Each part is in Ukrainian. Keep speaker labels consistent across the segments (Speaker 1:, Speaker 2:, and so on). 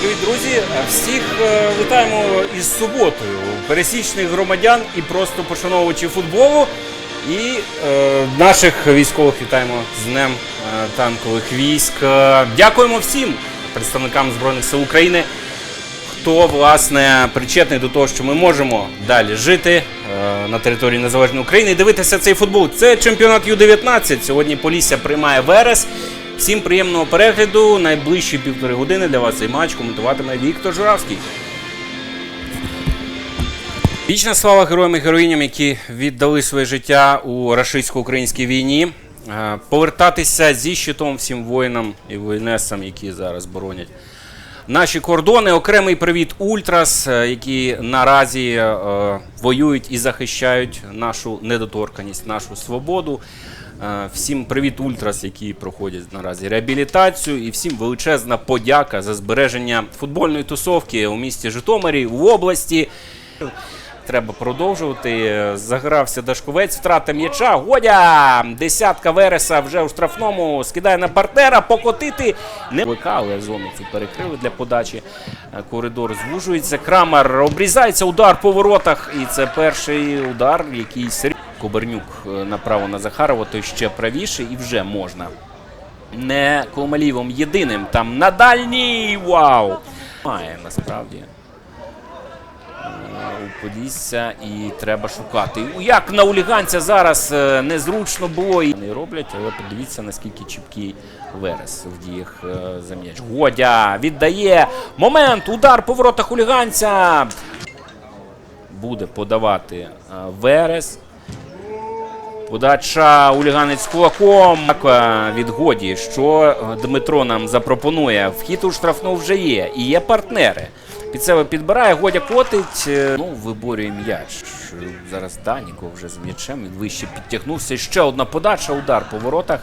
Speaker 1: Привіт, друзі! Всіх е, вітаємо із суботою. Пересічних громадян і просто пошановувачів футболу. І е, наших військових вітаємо з Днем е, танкових військ. Дякуємо всім представникам Збройних сил України, хто власне причетний до того, що ми можемо далі жити е, на території Незалежної України і дивитися цей футбол. Це чемпіонат Ю-19. Сьогодні Полісся приймає Верес. Всім приємного перегляду. Найближчі півтори години для вас цей матч коментуватиме Віктор Журавський. Вічна слава героям і героїням, які віддали своє життя у рашистсько-українській війні. Е, Повертатися зі щитом всім воїнам і воїнесам, які зараз боронять наші кордони. Окремий привіт Ультрас, е, які наразі е, воюють і захищають нашу недоторканість, нашу свободу. Е, Всім привіт Ультрас, які проходять наразі реабілітацію, і всім величезна подяка за збереження футбольної тусовки у місті Житомирі, в області. Треба продовжувати. Загрався Дашковець, втрата м'яча. Годя! Десятка Вереса вже у штрафному скидає на партнера, покотити. Не викали зону цю перекрили для подачі. Коридор звужується. Крамер обрізається, удар по воротах. І це перший удар, який серйозний. Кобернюк е, направо на Захарова, той ще правіше, і вже можна. Не Комалівом єдиним. Там на дальній. Вау! Має насправді у Полісся і треба шукати. Як на уліганця зараз е, незручно було і не роблять, але подивіться, наскільки чіпкий Верес в діях е, за м'яч. Годя віддає момент, удар по воротах хуліганця. Буде подавати е, Верес. Подача уліганець кулаком. Від годі, що Дмитро нам запропонує. Вхід у штрафну вже є. І є партнери. Під себе підбирає, Годя котить. е, Ну, виборює м'яч. Зараз Даніко вже з м'ячем. Він вище підтягнувся. Ще одна подача, удар по воротах.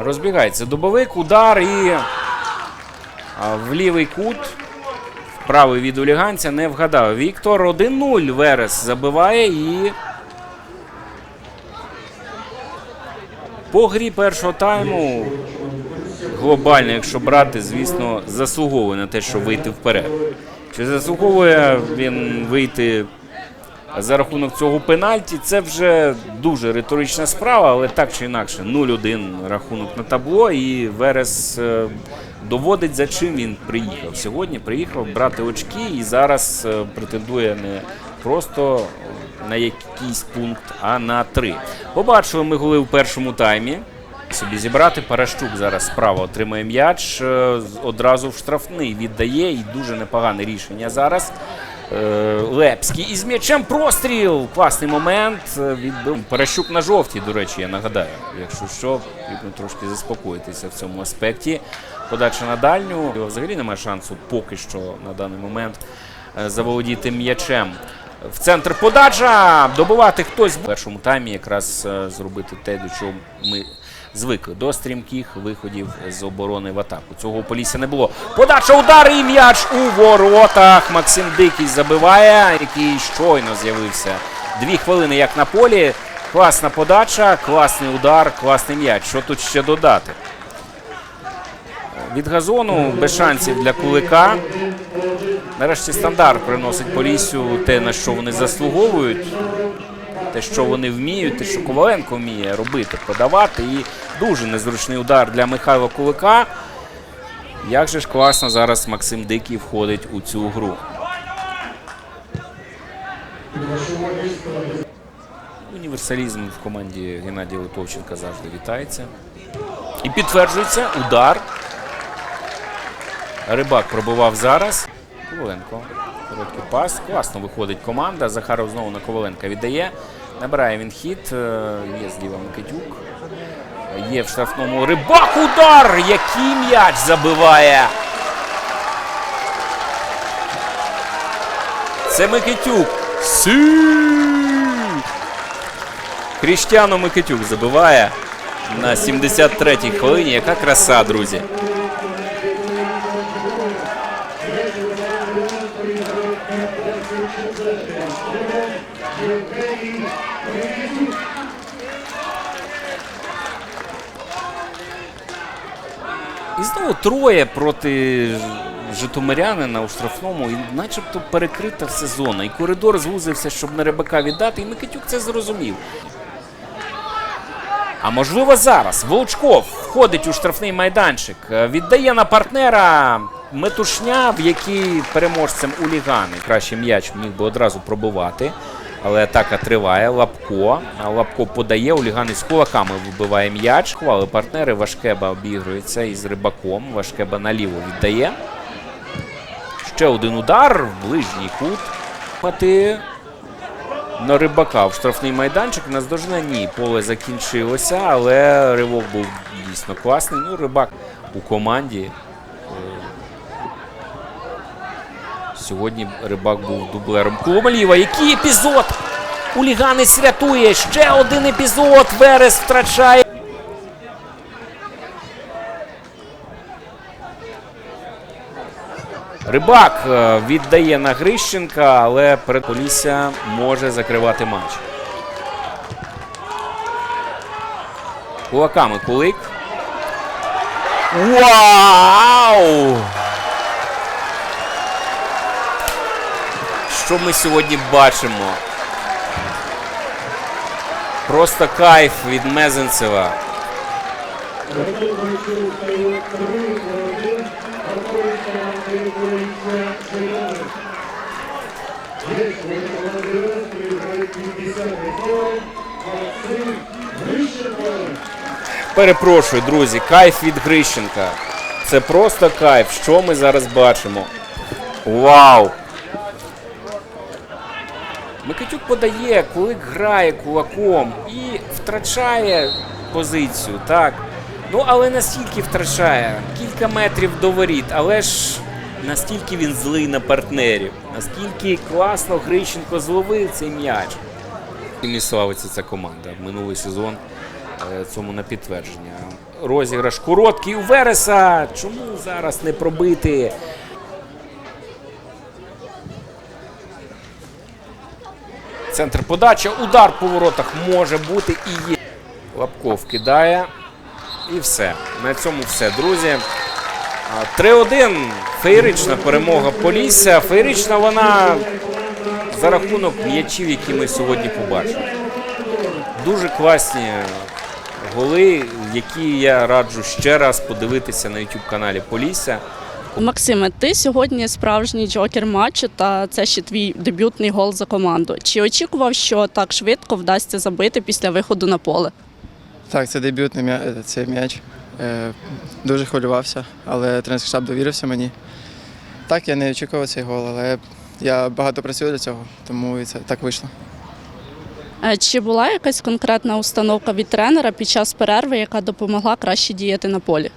Speaker 1: Розбігається добовик, удар і в лівий кут. Правий від уліганця не вгадав. Віктор 1-0. Верес забиває і. По грі першого тайму. Глобально, якщо брати, звісно, заслуговує на те, щоб вийти вперед. Чи заслуговує він вийти за рахунок цього пенальті. Це вже дуже риторична справа, але так чи інакше, 0-1 рахунок на табло, і Верес е, доводить, за чим він приїхав. Сьогодні приїхав брати очки і зараз е, претендує не просто на якийсь пункт, а на три. Побачили ми голи в першому таймі. Собі зібрати Паращук зараз справа отримує м'яч, е, одразу в штрафний віддає і дуже непогане рішення зараз. Е, Лепський із м'ячем простріл. Класний момент. е, Відбив Паращук на жовтій, до речі, я нагадаю. Якщо що, потрібно трошки заспокоїтися в цьому аспекті. Подача на дальню. Взагалі немає шансу поки що на даний момент заволодіти м'ячем. В центр подача. Добивати хтось в першому таймі якраз е, зробити те, до чого ми звикли. До стрімких виходів з оборони в атаку. Цього Полісся не було. Подача удар і м'яч у воротах. Максим Дикий забиває, який щойно з'явився. Дві хвилини як на полі. Класна подача, класний удар, класний м'яч. Що тут ще додати? Від газону без шансів для кулика. Нарешті стандарт приносить Поліссю те, на що вони заслуговують, те, що вони вміють, те, що Коваленко вміє робити, подавати. І дуже незручний удар для Михайла Кулика. Як же ж класно зараз Максим Дикий входить у цю гру. Універсалізм в команді Геннадія Литовченка завжди вітається. І підтверджується удар. Рибак пробував зараз. Коваленко. Короткий пас. Класно виходить команда. Захаров знову на Коваленка віддає. Набирає він хід. Е, Є зліва Микитюк. Є в штрафному рибак. Удар! Який м'яч забиває. Це Микитюк. Сі! Кріштяно Микитюк забиває на 73-й хвилині. Яка краса, друзі. І знову троє проти житомирянина у штрафному, і начебто перекрита все зона. І коридор звузився, щоб на рибака віддати, і Микитюк це зрозумів. А можливо зараз Волчков входить у штрафний майданчик, віддає на партнера метушня, в якій переможцем улігани. Краще м'яч міг би одразу пробивати. Але атака триває. Лапко. Лапко подає. Уліган із кулаками вибиває м'яч. Хвали партнери. Вашкеба обігрується із рибаком. Вашкеба наліво віддає. Ще один удар ближній кут. Мати на рибака в штрафний майданчик. Наздожне ні. Поле закінчилося, але ривок був дійсно класний. Ну, рибак у команді. Сьогодні рибак був дублером Коломаліва. Який епізод? Уліганець рятує. Ще один епізод. Верес втрачає. Рибак е, віддає на Грищенка, але перед Полісся може закривати матч. Кулаками кулик. Вау! Що ми сьогодні бачимо? Просто кайф від Мезенцева. Перепрошую, друзі, кайф від Грищенка. Це просто кайф. Що ми зараз бачимо? Вау! Микитюк подає, кулик грає кулаком і втрачає позицію, так. Ну, але настільки втрачає, кілька метрів до воріт, але ж настільки він злий на партнерів, наскільки класно Грищенко зловив цей м'яч. І славиться ця команда. Минулий сезон е, цьому на підтвердження. Розіграш короткий у Вереса. Чому зараз не пробити? Центр подачі, удар по воротах може бути і є. Лапков кидає. І все. На цьому все, друзі. 3-1. Феєрична перемога Полісся. Феєрична вона за рахунок м'ячів, які ми сьогодні побачили. Дуже класні голи, які я раджу ще раз подивитися на YouTube каналі Полісся.
Speaker 2: Максиме, ти сьогодні справжній джокер матчу, та це ще твій дебютний гол за команду. Чи очікував, що так швидко вдасться забити після виходу на поле?
Speaker 3: Так, це дебютний м'яч. Е, Дуже хвилювався, але тренерський штаб довірився мені. Так, я не очікував цей гол, але я багато працюю для цього, тому і це так вийшло.
Speaker 2: Е, Чи була якась конкретна установка від тренера під час перерви, яка допомогла краще діяти на полі?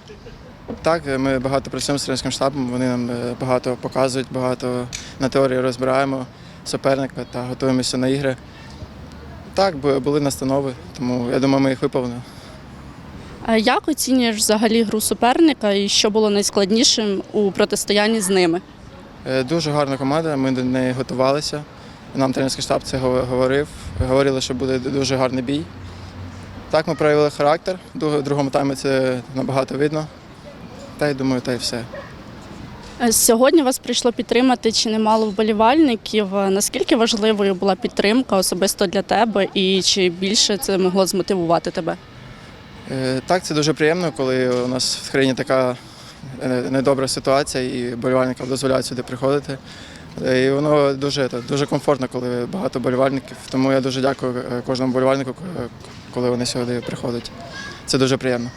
Speaker 3: Так, е, ми багато працюємо з тренерським штабом, вони нам е, багато показують, багато на теорії розбираємо суперника та готуємося на ігри. Так, були настанови, тому я думаю, ми їх виповнили.
Speaker 2: Е, Як оцінюєш взагалі гру суперника і що було найскладнішим у протистоянні з ними?
Speaker 3: Е, Дуже гарна команда, ми до неї готувалися. Нам тренерський штаб це говорив. Говорили, що буде дуже гарний бій. Так, ми проявили характер. В другому таймі це набагато видно. Та й думаю, та й все.
Speaker 2: Е, Сьогодні вас прийшло підтримати чи немало вболівальників. Е, Наскільки важливою була підтримка особисто для тебе, і чи більше це могло змотивувати тебе?
Speaker 3: Е, Так, це дуже приємно, коли у нас в країні така недобра ситуація і болівальникам дозволяють сюди приходити. І воно дуже, дуже комфортно, коли багато болівальників. Тому я дуже дякую кожному болівальнику, коли вони сюди приходять. Це дуже приємно.